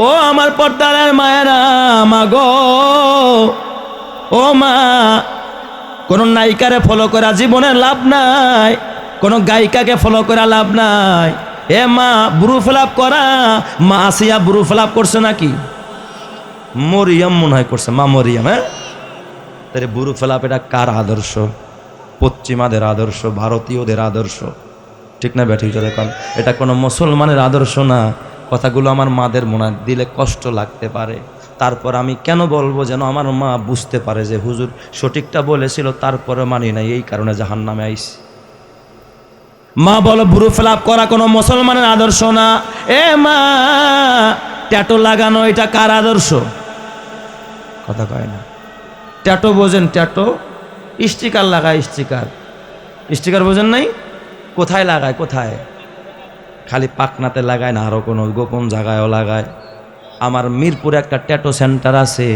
ও আমার পর্দারের মায়েরা, মা গো। ও মা, কোন নায়িকারে ফলো করা জীবনে লাভ নাই, কোন গায়িকাকে ফলো করা লাভ নাই। এ মা, ব্রু ফেলাপ করা, মা আসিয়া ব্রু ফেলাপ করছে নাকি? মরিয়াম মনে হয় করছে, মা মরিয়াম হ্যাঁ? তাহলে বুরু ফেলাপ এটা কার আদর্শ? পশ্চিমাদের আদর্শ, ভারতীয়দের আদর্শ। ঠিক না ব্যাঠিক দেখুন এটা কোনো মুসলমানের আদর্শ না। কথাগুলো আমার মাদের মনে দিলে কষ্ট লাগতে পারে। তারপর আমি কেন বলব যেন আমার মা বুঝতে পারে যে হুজুর সঠিকটা বলেছিল তারপরে মানি নাই, এই কারণে জাহান নামে আইসি মা বলো বুরু ফেলাপ করা কোনো মুসলমানের আদর্শ না? এ মা, ট্যাটো লাগানো এটা কার আদর্শ? কথা কয় না। ট্যাটো বোঝেন, ট্যাটো স্টিকার লাগায় স্টিকার। স্টিকার বোঝেন নাই? কোথায় লাগায়, কোথায়? খালি পাকনাতে লাগায় না আরও কোনো গোপন জায়গায়ও লাগায়। আমার মিরপুরে একটা ট্যাটো সেন্টার আছে,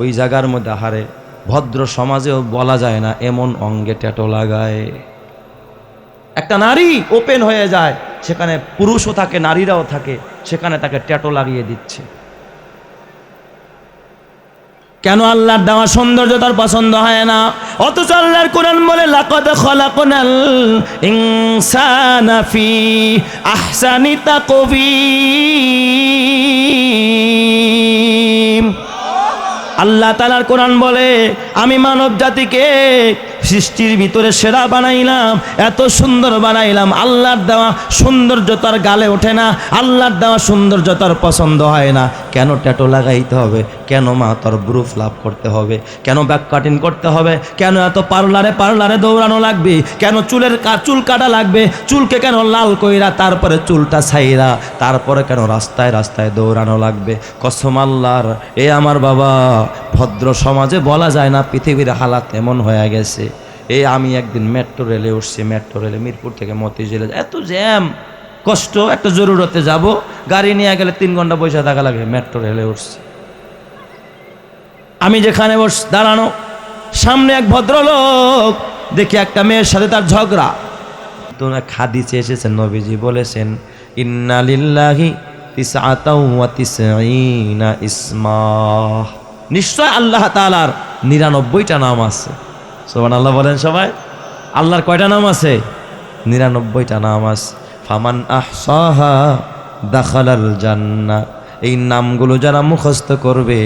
ওই জায়গার মধ্যে হারে ভদ্র সমাজেও বলা যায় না এমন অঙ্গে ট্যাটো লাগায়। একটা নারী ওপেন হয়ে যায়, সেখানে পুরুষও থাকে, নারীরাও থাকে, সেখানে তাকে ট্যাটো লাগিয়ে দিচ্ছে। কেন আল্লাহর দেওয়া সৌন্দর্য তার পছন্দ হয় না? অথচ আল্লাহর কোরআন বলে, লাকদ খলাকনাল ইনসানা ফি আহসানি তাকবীম আল্লাহ তালার কোরআন বলে, আমি মানব জাতিকে সৃষ্টির ভিতরে সেরা বানাইলাম, এত সুন্দর বানাইলাম, আল্লাহর দেওয়া সৌন্দর্য তার গালে ওঠে না, আল্লাহর দেওয়া সৌন্দর্য তার পছন্দ হয় না। কেন ট্যাটো লাগাইতে হবে? কেন মা তোর ব্রুফ লাভ করতে হবে? কেন ব্যাক কাটিং করতে হবে? কেন এত পার্লারে পার্লারে দৌড়ানো লাগবে? কেন চুলের চুল কাটা লাগবে? চুলকে কেন লাল কইরা তারপরে চুলটা ছাইরা তারপরে কেন রাস্তায় রাস্তায় দৌড়ানো লাগবে? কসম আল্লাহর, এ আমার বাবা, ভদ্র সমাজে বলা যায় না পৃথিবীর হালাত এমন হয়ে গেছে। এই আমি একদিন মেট্রো রেলে উঠছি মেট্রো রেলে মিরপুর থেকে মতিঝিলে এত জ্যাম কষ্ট, একটা জরুরতে যাব, গাড়ি নিয়ে গেলে তিন ঘণ্টা পয়সা থাকা লাগে মেট্রো রেলে উঠছি। আমি যেখানে বস, দাঁড়ানো, সামনে এক ভদ্রলোক, দেখি একটা মেয়ের সাথে তার ঝগড়া। তোমরা চেয়ে এসেছেন, নবীজি বলেছেন ইন্নালিল্লাহি ইসমা। নিশ্চয় আল্লাহ তাআলার নিরানব্বইটা নাম আছে। সোমান আল্লাহ বলেন সবাই। আল্লাহর কয়টা নাম আছে? নিরানব্বইটা নাম আছে। ফামান আহসাহা দাখালাল জান্নাহ এই নামগুলো যারা মুখস্থ করবে,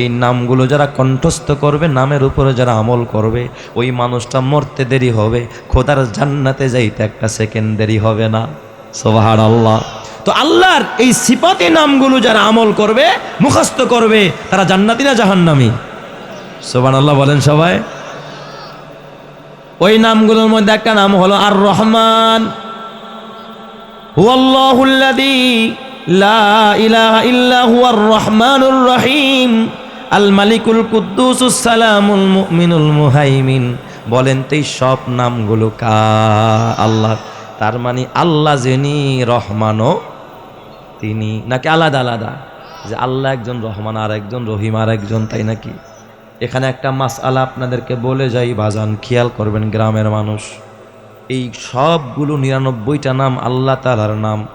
এই নামগুলো যারা কণ্ঠস্থ করবে, নামের উপরে যারা আমল করবে, ওই মানুষটা মরতে দেরি হবে, খোদার জান্নাতে যাইতে একটা সেকেন্ড দেরি হবে না। সোবাহার আল্লাহ তো আল্লাহর এই সিপাতি নামগুলো যারা আমল করবে, মুখস্থ করবে, তারা জান্নাতি না জাহান্নামি? সোবান আল্লাহ বলেন সবাই। ওই নামগুলোর মধ্যে একটা নাম হলো আর রহমান রহমানুর রহিম। আল মালিকুল মুহাইমিন। বলেন তো সব নামগুলো কা আল্লাহ, তার মানে আল্লাহ যিনি রহমানও তিনি। নাকি আলাদা আলাদা? যে আল্লাহ একজন, রহমান আর একজন রহিম আর একজন তাই নাকি? এখানে একটা মাস আলা আপনাদেরকে বলে যাই বাজান খেয়াল করবেন গ্রামের মানুষ। এই সবগুলো নিরানব্বইটা নাম আল্লাহ তালার নাম।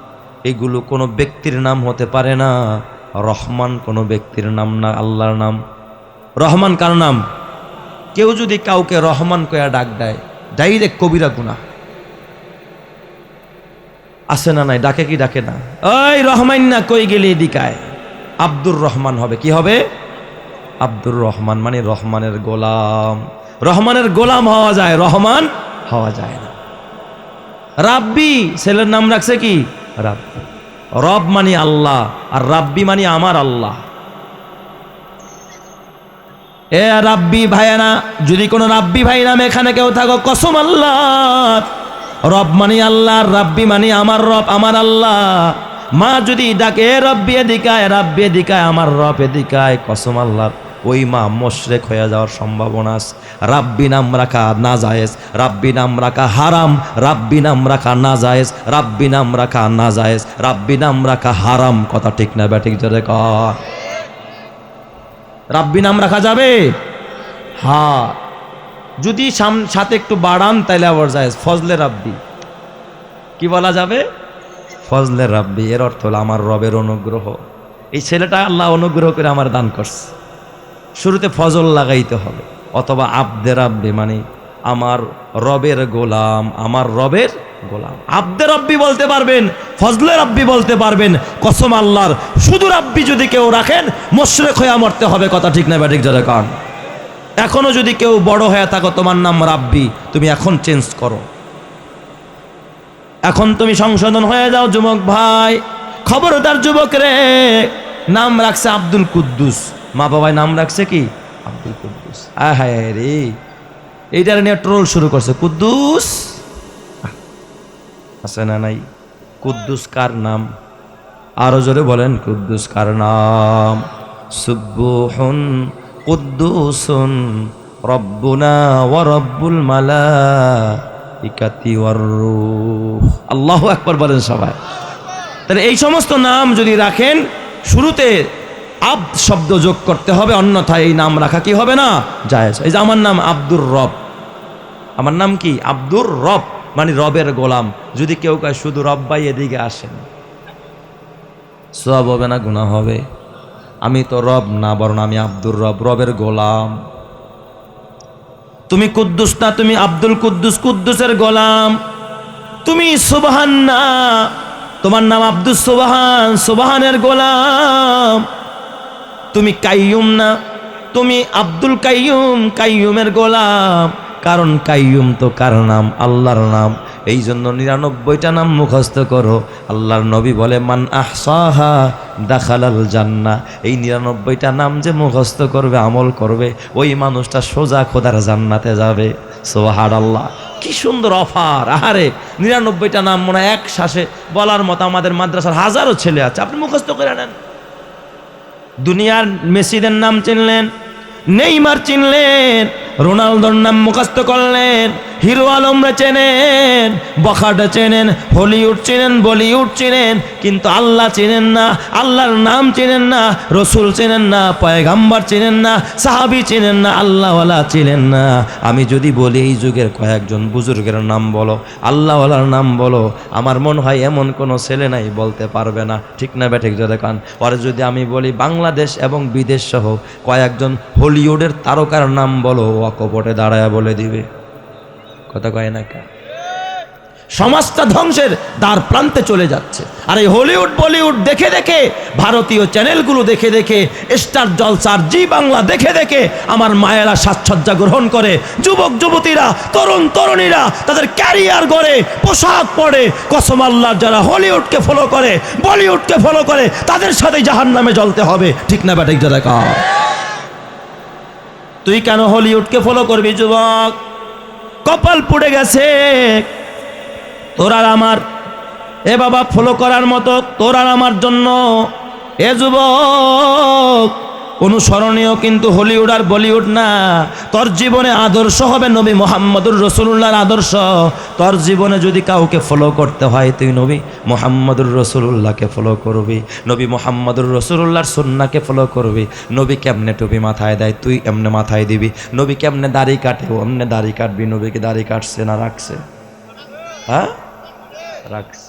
এগুলো কোনো ব্যক্তির নাম হতে পারে না। রহমান কোনো ব্যক্তির নাম না, আল্লাহর নাম। রহমান কার নাম? কেউ যদি কাউকে রহমান কয়া ডাক দেয়, ডাইরেক্ট কবিরা গুণা আছে না নাই? ডাকে কি ডাকে না? ওই রহমান না কই গেলে এদিকায়? আব্দুর রহমান হবে। কি হবে? আব্দুর রহমান মানে রহমানের গোলাম। রহমানের গোলাম হওয়া যায়, রহমান হওয়া যায় না। রাব্বি, ছেলের নাম রাখছে কি? রাব্বি। রব মানে আল্লাহ, আর রাব্বি মানে আমার আল্লাহ। এ রাব্বি ভাইয়ানা, যদি কোনো রাব্বি ভাই নামে এখানে কেউ থাকো, কসম আল্লাহ। রব মানে আল্লাহ রাব্বি মানে আমার রব, আমার আল্লাহ। মা যদি ডাকে, "এ রব্বি এদিকায় রাব্বি এদিকায়, আমার রব এদিকায়, কসম আল্লাহর ওই মা মোশরেক হয়ে যাওয়ার সম্ভাবনা আছে। রাব্বি নাম রাখা না জায়েজ, রাব্বি নাম রাখা হারাম, রাব্বি নাম রাখা না জায়েজ, রাব্বি নাম রাখা না জায়েজ, রাব্বি নাম রাখা হারাম, কথা ঠিক না ব্যাটিক জোরে কর রাব্বি নাম রাখা যাবে? হ্যাঁ। যদি সাথে একটু বাড়ান, তাইলে আবার যায় ফজলে রাব্বি। কি বলা যাবে? ফজলে রাব্বি, এর অর্থ হলো আমার রবের অনুগ্রহ। এই ছেলেটা আল্লাহ অনুগ্রহ করে আমার দান করছে। শুরুতে ফজল লাগাইতে হবে। অথবা আব্দে রাব্বে মানে আমার রবের গোলাম, আমার রবের গোলাম। আব্দে রব্বি বলতে পারবেন, ফজলে রাব্বি বলতে পারবেন, কসম আল্লাহর। শুধু রাব্বি যদি কেউ রাখেন, মোশরেক হয়ে মরতে হবে, কথা ঠিক না ব্যাটিক যারা কান। এখনও যদি কেউ বড় হয়ে থাকো, তোমার নাম রাব্বি, তুমি এখন চেঞ্জ করো। এখন তুমি সংশোধন হয়ে যাও, যুবক ভাই। খবরদার যুবক রে, নাম রাখছে আব্দুল কুদ্দুস। মা বাবাই নাম রাখছে কি? আব্দুল কুদ্দুস। আয় হায় রে। এইটার নিয়ে ট্রোল শুরু করছে। কুদ্দুস! আছে না নাই? কুদ্দুস কার নাম? আরও জোরে বলেন, কুদ্দুস কার নাম? সুব্বুহুন কুদ্দুসুন রব্বুনা ওয়া রব্বুল মালাইকাতি ওয়ার রূহ। আল্লাহু আকবার বলেন সবাই। তাহলে এই সমস্ত নাম যদি রাখেন, শুরুতে আব শব্দ যোগ করতে হবে, অন্যথায় এই নাম রাখা কি হবে না? জায়েজ। এই যে আমার নাম আব্দুর রব। আমার নাম কি? আব্দুর রব। মানে রবের গোলাম। যদি কেউ কয়, শুধু রব ভাই এদিকে আসেন। সব হবে না গুণা হবে। আমি তো রব না, বরং আমি আব্দুর রব, রবের গোলাম। তুমি কুদ্দুস না, তুমি আব্দুল কুদ্দুস, কুদ্দুসের গোলাম। তুমি সুবহান না, তোমার নাম আব্দুল সুবহান, সুবহানের গোলাম। তুমি কাইয়ুম না, তুমি আব্দুল কাইয়ুম, কাইয়ুমের গোলাম। কারণ কাইয়ুম তো কার নাম? আল্লাহর নাম। এই জন্য নিরানব্বইটা নাম মুখস্থ করো। আল্লাহর নবী বলে, মান আহসাহা দাখালাল জান্না। এই নিরানব্বইটা নাম যে মুখস্থ করবে, আমল করবে, ওই মানুষটা সোজা খোদার জান্নাতে যাবে। সোহার আল্লাহ কি সুন্দর অফার। আহারে, নিরানব্বইটা নাম মনে এক শ্বাসে বলার মতো আমাদের মাদ্রাসার হাজারো ছেলে আছে। আপনি মুখস্থ করে নেন। দুনিয়ার মেসিদের নাম চিনলেন নেইমার চিনলেন রোনালদোর নাম মুখস্থ করলেন, হিরো আলমরে চেনেন, বখাটা চেনেন, হলিউড চেনেন, বলিউড চেনেন, কিন্তু আল্লাহ চেনেন না, আল্লাহর নাম চেনেন না, রসুল চেনেন না, পয়গাম্বার চেনেন না, সাহাবি চেনেন না, আল্লাহওয়ালা চেনেন না। আমি যদি বলি এই যুগের কয়েকজন বুজুর্গের নাম বলো, আল্লাহওয়ালার নাম বলো, আমার মনে হয় এমন কোনো ছেলে নাই বলতে পারবে না। ঠিক না ব্যাঠিক যদি কান? পরে যদি আমি বলি বাংলাদেশ এবং বিদেশ সহ কয়েকজন হলিউডের তারকার নাম বলো অকপটে দাঁড়ায় বলে দিবে। কথা কয় না কা সমাজটা ধ্বংসের দ্বার প্রান্তে চলে যাচ্ছে। আর এই হলিউড, বলিউড দেখে দেখে, ভারতীয় চ্যানেলগুলো দেখে দেখে, স্টার জলসার জি বাংলা দেখে দেখে, আমার মায়েরা সাজসজ্জা গ্রহণ করে। যুবক, যুবতীরা, তরুণ, তরুণীরা, তাদের ক্যারিয়ার গড়ে, পোশাক পরে, কসম যারা হলিউডকে ফলো করে, বলিউডকে ফলো করে, তাদের সাথে জাহান নামে জ্বলতে হবে। ঠিক না ব্যাটিক যারা কা তুই কেন হলিউডকে ফলো করবি, যুবক? কপাল পুড়ে গেছে। তোর আর আমার, এ বাবা ফলো করার মতো, তোর আর আমার জন্য। এ যুবক অনুসরণীয় কিন্তু হলিউড আর বলিউড না। তোর জীবনে আদর্শ হবে নবী মোহাম্মদুর রসুল্লাহর আদর্শ। তোর জীবনে যদি কাউকে ফলো করতে হয়, তুই নবী মোহাম্মদুর রসুল্লাহকে ফলো করবি। নবী মোহাম্মদুর রসুল্লাহর সন্নাকে ফলো করবি। নবী কেমনে টুপি মাথায় দেয়, তুই এমনে মাথায় দিবি। নবী কেমনে দাড়ি কাটে এমনে দাড়ি কাটবি। নবীকে দাড়ি কাটছে না, রাখছে। হ্যাঁ? রাখছে।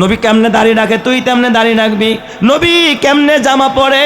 নবী কেমনে দাঁড়িয়ে রাখে তুই তেমনে দাঁড়িয়ে রাখবি নবী কেমনে জামা পরে,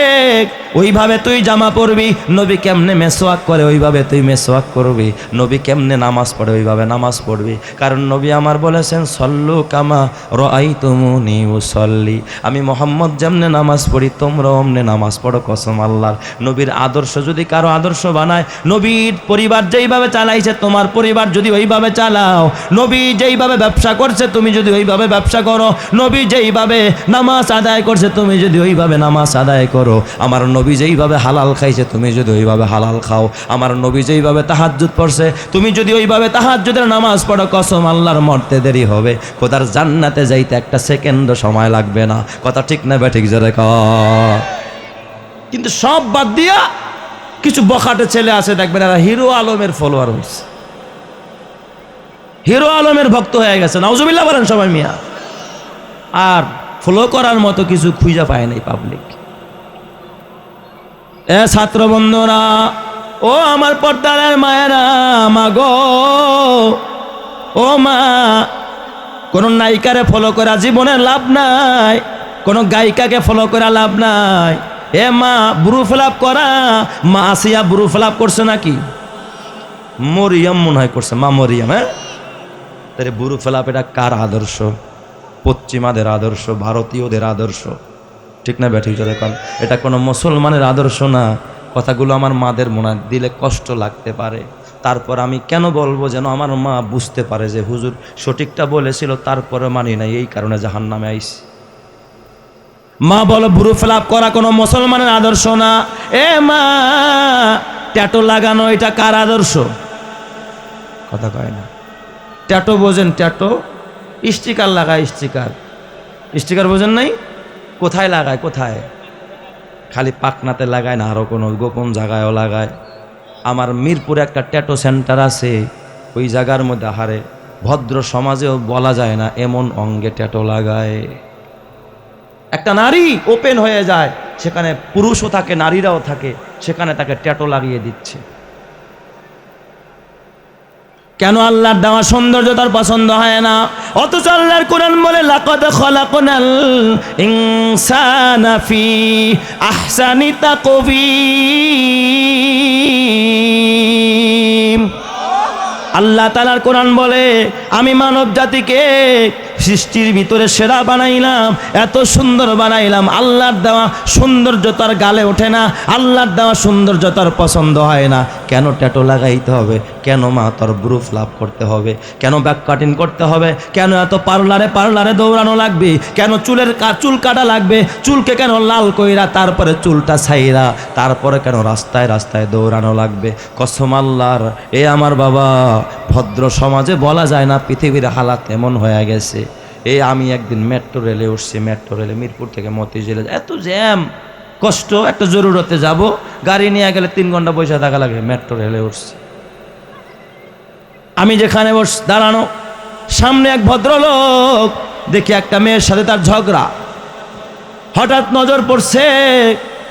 ওইভাবে তুই জামা পরবি? নবী কেমনে মেসোয়াক করে, ওইভাবে তুই মেসোয়াক করবি? নবী কেমনে নামাজ পড়ে, ওইভাবে নামাজ পড়বি? কারণ নবী আমার বলেছেন, সল্লু কামা রাই তুমুনি সল্লি আমি মোহাম্মদ যেমনে নামাজ পড়ি তোমরা অমনে নামাজ পড়ো, কসম আল্লাহর। নবীর আদর্শ যদি কারও আদর্শ বানায়, নবীর পরিবার যেইভাবে চালাইছে, তোমার পরিবার যদি ওইভাবে চালাও, নবী যেইভাবে ব্যবসা করছে, তুমি যদি ওইভাবে ব্যবসা করো নবী যেইভাবে নামাজ আদায় করছে, তুমি যদি ওইভাবে নামাজ আদায় করো, আমার নবী যেইভাবে হালাল খাইছে, তুমি যদি ওইভাবে হালাল খাও, আমার নবী যেইভাবে তাহাজ্জুদ পড়ছে, তুমি যদি ওইভাবে তাহাজ্জুদের নামাজ পড়ো, কসম আল্লাহর মরতে দেরি হবে। খোদার জান্নাতে যাইতে একটা সেকেন্ড সময় লাগবে না। কথা ঠিক না বেঠিক জোরে ক। কিন্তু সব বাদ দিয়া কিছু বখাটে ছেলে আছে, দেখবেন এরা হিরো আলমের ফলোয়ার হয়েছে হিরো আলমের ভক্ত হয়ে গেছে। নাউজুবিল্লাহ বলেন সবাই মিয়া। আর ফলো করার মতো কিছু খুঁজে পায় নাই পাবলিক এ ছাত্র বন্ধুরা, ও আমার পর্দারের মায়েরা, মা গো, ও মা, কোন নায়িকারে ফলো করা জীবনে লাভ নাই, কোনো গায়িকাকে ফলো করা লাভ নাই। এ মা, ব্রু ফেলাপ করা, মা আসিয়া ব্রু ফেলাপ করছে নাকি? মরিয়ম মনে হয় করছে, মা মরিয়াম হ্যাঁ? তাহলে বুরু ফেলাপ এটা কার আদর্শ? পশ্চিমাদের আদর্শ, ভারতীয়দের আদর্শ। ঠিক না ব্যাঠিক কন? এটা কোনো মুসলমানের আদর্শ না। কথাগুলো আমার মাদের মনে দিলে কষ্ট লাগতে পারে। তারপর আমি কেন বলব যেন আমার মা বুঝতে পারে যে হুজুর সঠিকটা বলেছিল, তারপরে মানি নাই, এই কারণে জাহান নামে আইস মা বলো বুরু ফেলাপ করা কোনো মুসলমানের আদর্শ না? এ মা, ট্যাটো লাগানো এটা কার আদর্শ? কথা কয় না। ট্যাটো বোঝেন, ট্যাটো স্টিকার লাগায় স্টিকার স্টিকার বোঝেন নাই? কোথায় লাগায়, কোথায়? খালি পাকনাতে লাগায় না আরও কোনো গোপন জায়গায়ও লাগায়। আমার মিরপুরে একটা ট্যাটো সেন্টার আছে, ওই জায়গার মধ্যে হারে ভদ্র সমাজেও বলা যায় না, এমন অঙ্গে ট্যাটো লাগায়। একটা নারী ওপেন হয়ে যায়, সেখানে পুরুষও থাকে, নারীরাও থাকে, সেখানে তাকে ট্যাটো লাগিয়ে দিচ্ছে। কেন আল্লাহর দেওয়া সৌন্দর্য তার পছন্দ হয় না? অথচ আল্লাহর কোরআন বলে, লাকদ খলাকনাল ইনসানা আহসানি তাকবীম আল্লাহ তালার কোরআন বলে, আমি মানব জাতিকে সৃষ্টির ভিতরে সেরা বানাইলাম, এত সুন্দর বানাইলাম, আল্লাহর দেওয়া সৌন্দর্য তার গালে ওঠে না, আল্লাহর দেওয়া সৌন্দর্য তার পছন্দ হয় না। কেন ট্যাটো লাগাইতে হবে? কেন মা তোর ব্রুফ লাভ করতে হবে? কেন ব্যাক কাটিং করতে হবে? কেন এত পার্লারে পার্লারে দৌড়ানো লাগবে? কেন চুলের চুল কাটা লাগবে? চুলকে কেন লাল কইরা তারপরে চুলটা ছাইরা, তারপরে কেন রাস্তায় রাস্তায় দৌড়ানো লাগবে? কসম আল্লাহর, এ আমার বাবা, ভদ্র সমাজে বলা যায় না, পৃথিবীর হালাত এমন হয়ে গেছে। এই আমি একদিন মেট্রো রেলে উঠছি মেট্রো রেলে মিরপুর থেকে মতিঝিলে এত জ্যাম কষ্ট, একটা জরুরতে যাব, গাড়ি নিয়ে গেলে তিন ঘণ্টা পয়সা থাকা লাগে মেট্রো রেলে উঠছি। আমি যেখানে বস, দাঁড়ানো, সামনে এক ভদ্রলোক, দেখি একটা মেয়ের সাথে তার ঝগড়া। হঠাৎ নজর পড়ছে,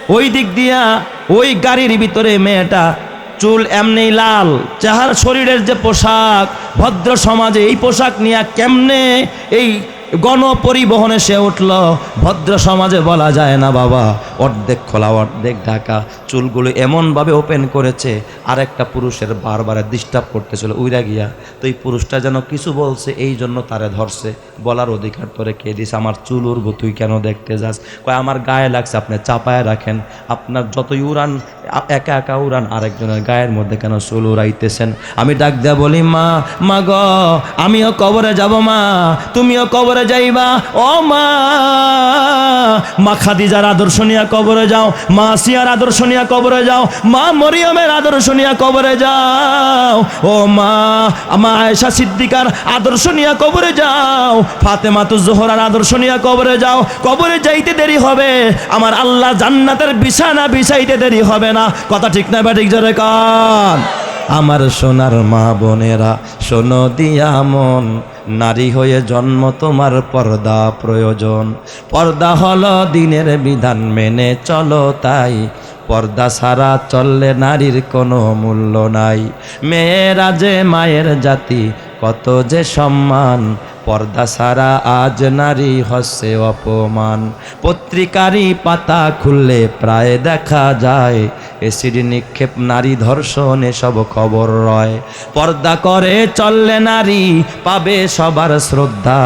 ওই দিক দিয়া ওই গাড়ির ভিতরে মেয়েটা চুল এমনি লাল। চেহারা শরীরের যে পোশাক, ভদ্র সমাজে এই পোশাক নিয়ে কেমনে এই গণপরিবহনে সে উঠল? ভদ্র সমাজে বলা যায় না বাবা, অর্ধেক খোলা, অর্ধেক ঢাকা। চুলগুলো এমনভাবে ওপেন করেছে আর একটা পুরুষের বারবার ডিস্টার্ব করতেছিল, উইরা গিয়া। তো এই পুরুষটা যেন কিছু বলছে, এই জন্য তারে ধরছে। বলার অধিকার তোরে কে দিস আমার চুল উড়বো, তুই কেন দেখতে যাস? কয়, আমার গায়ে লাগছে, আপনি চাপায় রাখেন। আপনার যতই উড়ান একা একা উড়ান আরেকজনের গায়ের মধ্যে কেন চুল উড়াইতেছেন? আমি ডাক দেয়া বলি, মা মা গ, আমিও কবরে যাব, মা, তুমিও কবরে যাইবা, ও মা। মা খাদিজার আদর্শ নিয়ে কবরে যাও, মা আসিয়ার আদর্শ নিয়ে কবরে যাও, মা মরিয়মের আদর্শ নিয়ে কবরে যাও। ও মা মা আয়েশা সিদ্দিকার আদর্শ নিয়ে কবরে যাও, ফাতেমা তো জোহরার আদর্শ নিয়ে কবরে যাও। কবরে যাইতে দেরি হবে, আমার আল্লাহ জান্নাতের বিছানা বিছাইতে দেরি হবে না। কথা ঠিক না ব্যাটিক জোরে কান। আমার সোনার মা বোনেরা, শোনো দিয়া মন। নারী হয়ে জন্ম তোমার পর্দা প্রয়োজন। পর্দা হলো দিনের বিধান, মেনে চলো তাই। পর্দা ছাড়া চললে নারীর কোনো মূল্য নাই। মেয়েরা যে মায়ের জাতি কত যে সম্মান, পর্দা ছাড়া আজ নারী হচ্ছে অপমান। পত্রিকারই পাতা খুললে প্রায় দেখা যায়, এসিড নিক্ষেপ নারী ধর্ষণ, এসব খবর রয়। পর্দা করে চললে নারী পাবে সবার শ্রদ্ধা,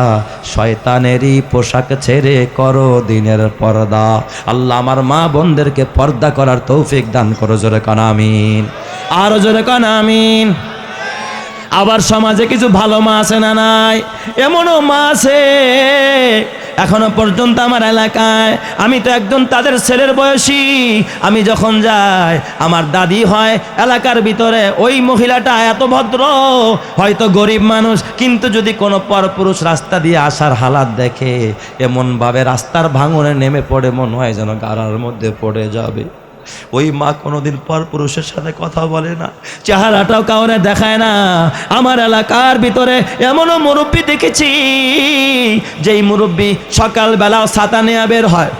শয়তানেরই পোশাক ছেড়ে করো দিনের পর্দা। আল্লাহ আমার মা বোনদেরকে পর্দা করার তৌফিক দান করো জোরে কানামিন আরও জোরে কানামিন আবার সমাজে কিছু ভালো মা আছে না নাই? এমনও মা আছে। এখনও পর্যন্ত আমার এলাকায় আমি তো একজন তাদের ছেলের বয়সী। আমি যখন যাই, আমার দাদি হয়, এলাকার ভিতরে ওই মহিলাটা এত ভদ্র, হয়তো গরিব মানুষ, কিন্তু যদি কোনো পরপুরুষ রাস্তা দিয়ে আসার হালাত দেখে, এমনভাবে রাস্তার ভাঙনে নেমে পড়ে, মনে হয় যেন গাড়ার মধ্যে পড়ে যাবে। ওই মা কোনোদিন পর পুরুষের সাথে কথা বলে না। চেহারাটাও কাউরে দেখায় না। আমার এলাকার ভিতরে এমনও মুরব্বী দেখেছি, যেই মুরব্বী সকালবেলাও ছাতা বের হয়।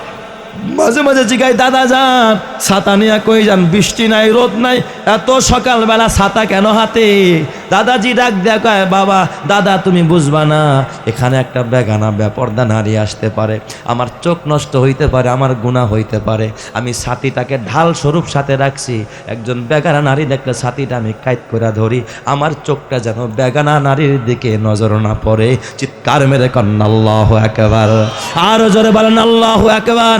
মাঝে মাঝে জিগাই দাদা যান, ছাতা নিয়ে কই যান? বৃষ্টি নাই, রোদ নাই, এত সকালবেলা ছাতা কেন হাতে? দাদাজি ডাক দেখায় বাবা, দাদা, তুমি বুঝবা না, এখানে একটা বেগানা ব্যাপর্দা নারী আসতে পারে। আমার চোখ নষ্ট হইতে পারে, আমার গুণা হইতে পারে। আমি ছাতিটাকে ঢাল স্বরূপ সাথে রাখছি। একজন বেগানা নারী দেখলে ছাতিটা আমি কাইট করে ধরি। আমার চোখটা যেন বেগানা নারীর দিকে নজর না পড়ে। চিৎকার মেরে কন্যা আল্লাহ একবার আরও জোরে বলেন, আল্লাহ একবার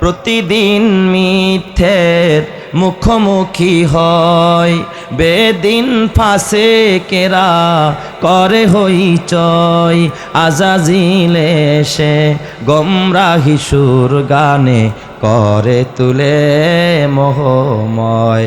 প্রতিদিন মিথ্যের মুখোমুখি হয়। বেদিন ফাঁসে কেরা করে হইচয় আজাজিল এসে গমরাহি সুর গানে করে তুলে মোহময়।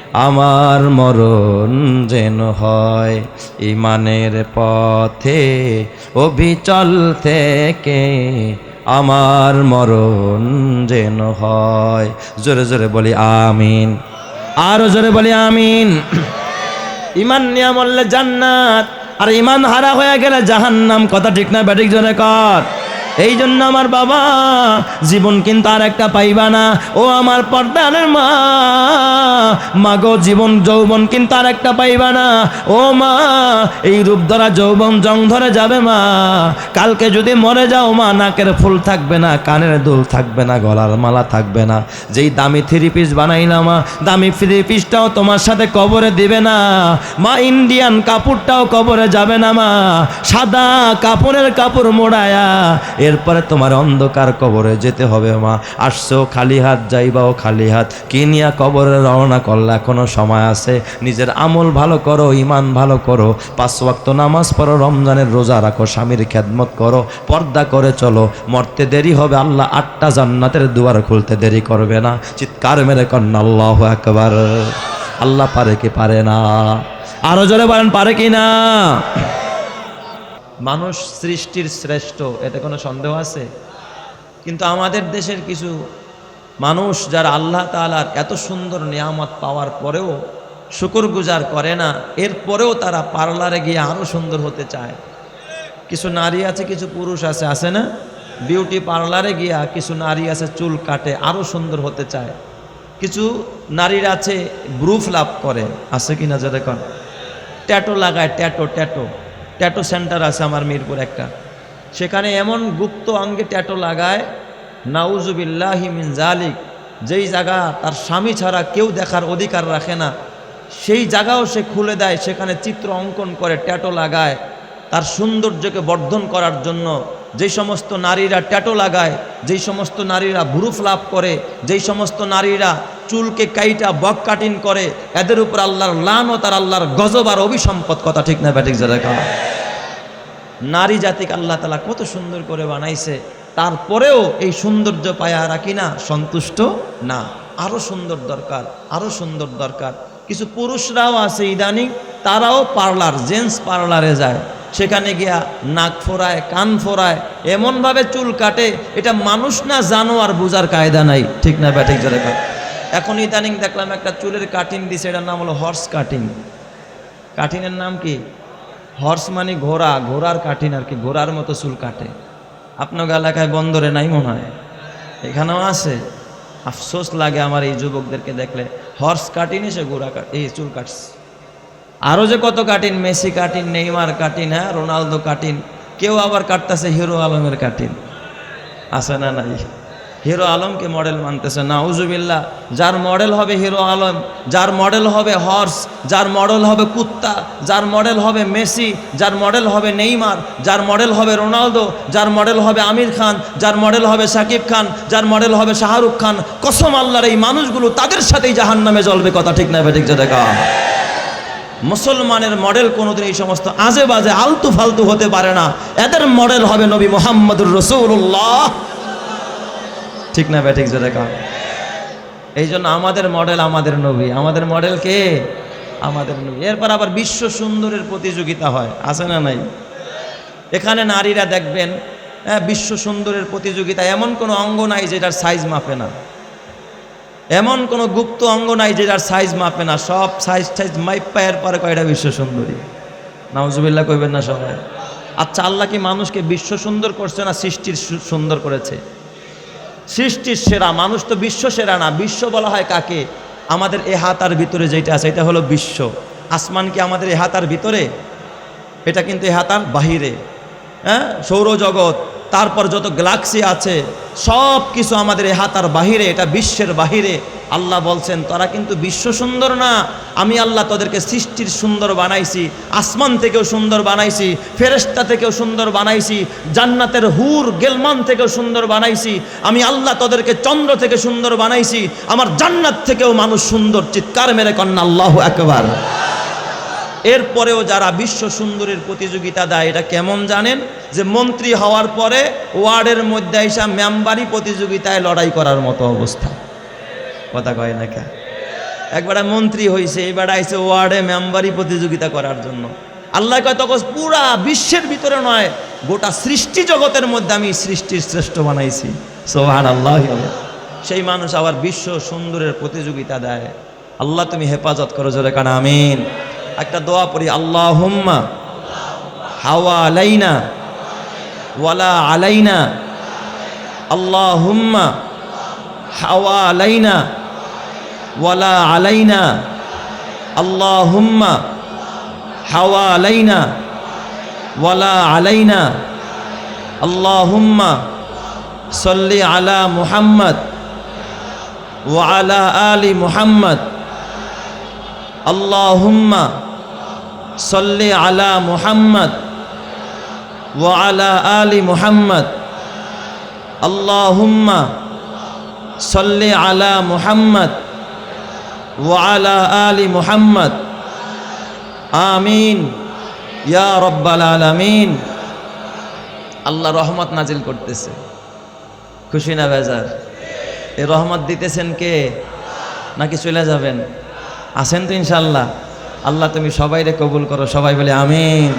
আমার মরণ যেন হয় ইমানের পথে, অবিচল থেকে আমার মরণ যেন হয়। জোরে জোরে বলি আমিন। আরও জোরে বলি আমিন। ইমান নিয়া মরলে জান্নাত, আর ইমান হারা হয়ে গেলে জাহান্নাম। কথা ঠিক না, ব্যাটিক জোরে কর। এই জন্য আমার বাবা জীবন কিন্তু আর একটা পাইবা না। ও আমার পর্দানের মা। মাগো জীবন, যৌবন কিন্তু আর একটা পাইবা না। ও মা, এই রূপ ধরা যৌবন জং ধরে যাবে মা। কালকে যদি মরে যাও মা, নাকের ফুল থাকবে না, কানের দুল থাকবে না, গলার মালা থাকবে না। যেই দামি থ্রি পিস বানাইলাম মা, দামি থ্রি পিসটাও তোমার সাথে কবরে দিবে না। মা, ইন্ডিয়ান কাপড়টাও কবরে যাবে না মা। সাদা কাপড়ের কাপড় মোড়ায়া এরপরে তোমার অন্ধকার কবরে যেতে হবে, মা। আসছো, খালি হাত, যাইবাও খালি হাত। কিনিয়া কবরে রওনা করলে? এখনও সময় আছে। নিজের আমল ভালো করো ইমান ভালো করো। পাঁচ ওয়াক্ত নামাজ পড়ো, রমজানের রোজা রাখো, স্বামীর খেদমত করো, পর্দা করে চলো। মরতে দেরি হবে, আল্লাহ আটটা জান্নাতের দুয়ার খুলতে দেরি করবে না। চিৎকার মেরে কন্যা, আল্লাহ একবার আল্লাহ পারে কি পারে না? আরও জোরে বলেন, পারে কি না? মানুষ সৃষ্টির শ্রেষ্ঠ, এতে কোনো সন্দেহ আছে? কিন্তু আমাদের দেশের কিছু মানুষ যারা আল্লাহ তালার এত সুন্দর নিয়ামত পাওয়ার পরেও শুকর গুজার করে না এরপরেও তারা পার্লারে গিয়ে আরও সুন্দর হতে চায়। কিছু নারী আছে, কিছু পুরুষ আছে আছে না? বিউটি পার্লারে গিয়া কিছু নারী আছে, চুল কাটে আরও সুন্দর হতে চায়। কিছু নারীর আছে ব্রুফ লাভ করে, আছে কিনা যে দেখুন ট্যাটো লাগায়, ট্যাটো ট্যাটো। ট্যাটো সেন্টার আছে আমার মিরপুর একটা। সেখানে এমন গুপ্ত অঙ্গে ট্যাটো লাগায়, নাউজুবিল্লাহি মিন জালিক যেই জায়গা তার স্বামী ছাড়া কেউ দেখার অধিকার রাখে না। সেই জায়গাও সে খুলে দেয়, সেখানে চিত্র অঙ্কন করে ট্যাটো লাগায়। তার সৌন্দর্যকে বর্ধন করার জন্য যেই সমস্ত নারীরা ট্যাটো লাগায় যেই সমস্ত নারীরা ভুরুফ লাভ করে যেই সমস্ত নারীরা চুলকে কাইটা বক কাটিং করে, এদের উপর আল্লাহর লান ও তার আল্লাহর গজব আর অভিসম্পদ কথা ঠিক না ব্যাটিক দেখা নারী জাতিকে আল্লাহ তালা কত সুন্দর করে বানাইছে, তারপরেও এই সৌন্দর্য পায়া রাখি না? সন্তুষ্ট না। আরও সুন্দর দরকার আরও সুন্দর দরকার। কিছু পুরুষরাও আছে ইদানিং, তারাও পার্লার, জেন্টস পার্লারে যায়। সেখানে গিয়া নাক ফোরায় কান ফোরায় এমনভাবে চুল কাটে, এটা মানুষ না জানো আর বোঝার কায়দা নাই। ঠিক না ব্যাটিক জোরে এখন ইদানিং দেখলাম একটা চুলের কাটিং দিছে, এটার নাম হলো হর্স কাটিং কাটিংয়ের নাম কি? হর্স মানে ঘোড়া, ঘোড়ার কাঠিন আর কি, ঘোড়ার মতো চুল কাটে। আপনার এলাকায় বন্দরে নাই মনে হয়? এখানেও আছে। আফসোস লাগে আমার এই যুবকদেরকে দেখলে। হর্স কাটিনি সে গোড়া কাট এই চুল কাটছে। আরও যে কত কাটিন, মেসি কাটিন, নেইমার কাটিন হ্যাঁ রোনালদো কাটিন, কেউ আবার কাটতেছে হিরো আলমের কাটিন। আছে না নাই? হিরো আলমকে মডেল মানতেছে না উজুবিল্লা যার মডেল হবে হিরো আলম, যার মডেল হবে হর্স যার মডেল হবে কুত্তা, যার মডেল হবে মেসি, যার মডেল হবে নেইমার, যার মডেল হবে রোনালদো, যার মডেল হবে আমির খান, যার মডেল হবে সাকিব খান, যার মডেল হবে শাহরুখ খান, কসম আল্লাহর এই মানুষগুলো তাদের সাথেই জাহান নামে জ্বলবে, কথা ঠিক না, বেঠিক যে দেখা মুসলমানের মডেল কোনোদিন এই সমস্ত আজে বাজে আলতু ফালতু হতে পারে না। এদের মডেল হবে নবী মোহাম্মদুর রসুল্লাহ ঠিক না ব্যাটিক যে দেখা এই জন্য আমাদের মডেল আমাদের নবী। আমাদের মডেল কে? আমাদের নবী। এরপর আবার বিশ্ব সুন্দরের প্রতিযোগিতা হয়। আছে না নাই? এখানে নারীরা দেখবেন হ্যাঁ বিশ্ব সুন্দরের প্রতিযোগিতা এমন কোনো অঙ্গ নাই যেটার সাইজ মাপে না। এমন কোনো গুপ্ত অঙ্গ নাই যে যার সাইজ মাপে না। সব সাইজ সাইজ মাইপ পায়ের পরে কয়টা বিশ্ব সুন্দরী? নাউজুবিল্লাহ কইবেন না সবাই। আচ্ছা আল্লাহ কি মানুষকে বিশ্ব সুন্দর করছে না সৃষ্টির সুন্দর করেছে? সৃষ্টির সেরা, মানুষ তো বিশ্ব সেরা না। বিশ্ব বলা হয় কাকে? আমাদের এ হাতার ভিতরে যেটা আছে, এটা হলো বিশ্ব। আসমান কি আমাদের এ হাতার ভিতরে? এটা কিন্তু এ হাতার বাহিরে। হ্যাঁ? সৌরজগৎ। তারপর যত গ্যালাক্সি আছে, সব কিছু আমাদের এ হাতার বাহিরে, এটা বিশ্বের বাহিরে। আল্লাহ বলছেন, তারা কিন্তু বিশ্ব সুন্দর না। আমি আল্লাহ তোদেরকে সৃষ্টির সুন্দর বানাইছি, আসমান থেকেও সুন্দর বানাইছি ফেরেস্তা থেকেও সুন্দর বানাইছি, জান্নাতের হুর গেলমান থেকেও সুন্দর বানাইছি। আমি আল্লাহ তোদেরকে চন্দ্র থেকে সুন্দর বানাইছি, আমার জান্নাত থেকেও মানুষ সুন্দর। চিৎকার মেরে কন্যা, আল্লাহ একবার এরপরেও যারা বিশ্ব সুন্দরীর প্রতিযোগিতা দেয়, এটা কেমন জানেন? যে মন্ত্রী হওয়ার পরে ওয়ার্ডের মধ্যে এসা মেম্বারি প্রতিযোগিতায় লড়াই করার মতো অবস্থা। কথা কয় না কে? একবারে মন্ত্রী হয়েছে এবার আইসে ওয়ার্ডে মেম্বারি প্রতিযোগিতা করার জন্য। আল্লাহ কয়, তখন পুরা বিশ্বের ভিতরে নয়, গোটা সৃষ্টি জগতের মধ্যে আমি সৃষ্টির শ্রেষ্ঠ বানাইছি। সোহান আল্লাহ সেই মানুষ আবার বিশ্ব সুন্দরের প্রতিযোগিতা দেয়। আল্লাহ তুমি হেফাজত করো জোরে কানা, আমিন। একটা দোয়া পড়ি আল্লাহ হুম্মা হাওয়া আলাইনা ওয়ালা আলাইনা আল্লাহ হুম্মা হাওয়া আলাইনা ওয়ালা আলাইনা আল্লাহ হুম্মা হাওয়া আলাইনা ওয়ালা আলাইনা আল্লাহ হুম্মা সল্লি আলা মুহাম্মদ ওয়ালা আলি মুহাম্মদ, আল্লাহুম্মা সল্লি আলা মুহাম্মদ ওয়ালা আলি মুহাম্মদ। আল্লাহুম্মা সল্লি আলা মুহাম্মদ ও ওয়ালা আলি মুহাম্মদ। আমিন। ইয়া রব্বাল আলামিন। আল্লাহ রহমত নাজিল করতেছে। খুশি না বেজার? এই রহমত দিতেছেন কে? নাকি চলে যাবেন? আছেন তো ইনশাল্লাহ আল্লাহ তুমি সবাইরে কবুল করো সবাই বলে আমিন।